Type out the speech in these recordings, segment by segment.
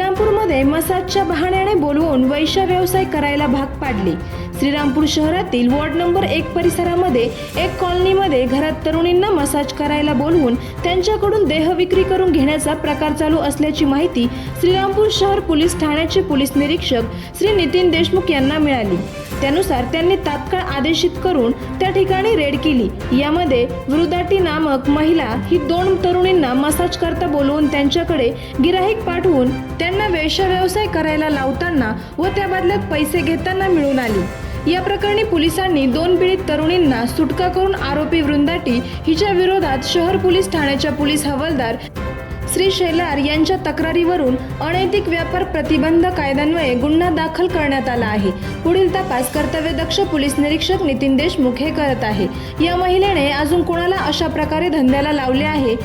श्रीरामपूरमध्ये मसाजच्या बहाण्याने बोलवून वैश्य व्यवसाय करायला भाग पाडले. श्रीरामपूर शहरातील वॉर्ड नंबर एक परिसरामध्ये एक कॉलनीमध्ये घरात तरुणींना मसाज करायला बोलवून त्यांच्याकडून देह विक्री करून घेण्याचा प्रकार चालू असल्याची माहिती श्रीरामपूर शहर पोलीस ठाण्याचे पोलीस निरीक्षक श्री नितीन देशमुख यांना मिळाली. त्यानुसार त्यांनी तात्काळ आदेशित करून त्या ठिकाणी रेड केली. यामध्ये वृदाटी नामक महिला ही दोन तरुणींना मसाज करता बोलवून त्यांच्याकडे गिराहिक पाठवून त्यांना वेश्या व्यवसाय करायला लावताना व त्या बदल्यात पैसे घेताना मिळून आली. या प्रकरणी पोलिसांनी दोन पीडित तरुणींना सुटका करून आरोपी वृंदाटी हिच्या विरोधात शहर पोलीस ठाण्याच्या पोलीस हवालदार श्री शेलार यांच्या तक्रारीवरून अनैतिक व्यापार प्रतिबंध कायद्यान्वये गुन्हा दाखल करण्यात आला आहे. पुढील तपास कर्तव्यदक्ष पोलीस निरीक्षक नितीन देशमुख हे करत आहे. या महिलेने अजून कोणाला अशा प्रकारे धंद्याला लावले आहे?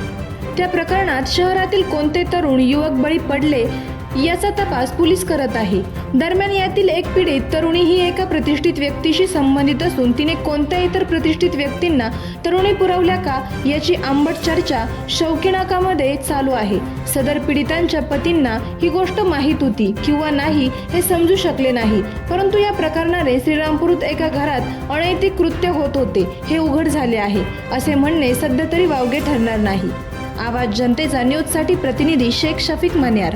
त्या प्रकरणात शहरातील कोणते तरुण युवक बळी पडले? याचा तपास पोलीस करत आहे. दरम्यान यातील एक पीडित तरुणी ही एका प्रतिष्ठित व्यक्तीशी संबंधित असून तिने कोणत्या इतर प्रतिष्ठित व्यक्तींना तरुणी पुरवल्या का याची आंबट चर्चा शौकीनाकामध्ये चालू आहे. सदर पीडितांच्या पतींना ही गोष्ट माहीत होती किंवा नाही हे समजू शकले नाही. परंतु या प्रकरणाने श्रीरामपूरत एका घरात अनैतिक कृत्य होत होते. हे उघड झाले आहे. असे म्हणणे सध्या तरी वावगे ठरणार नाही. आवाज जनतेचा न्यूजसाठी प्रतिनिधी शेख शफीक मन्यार.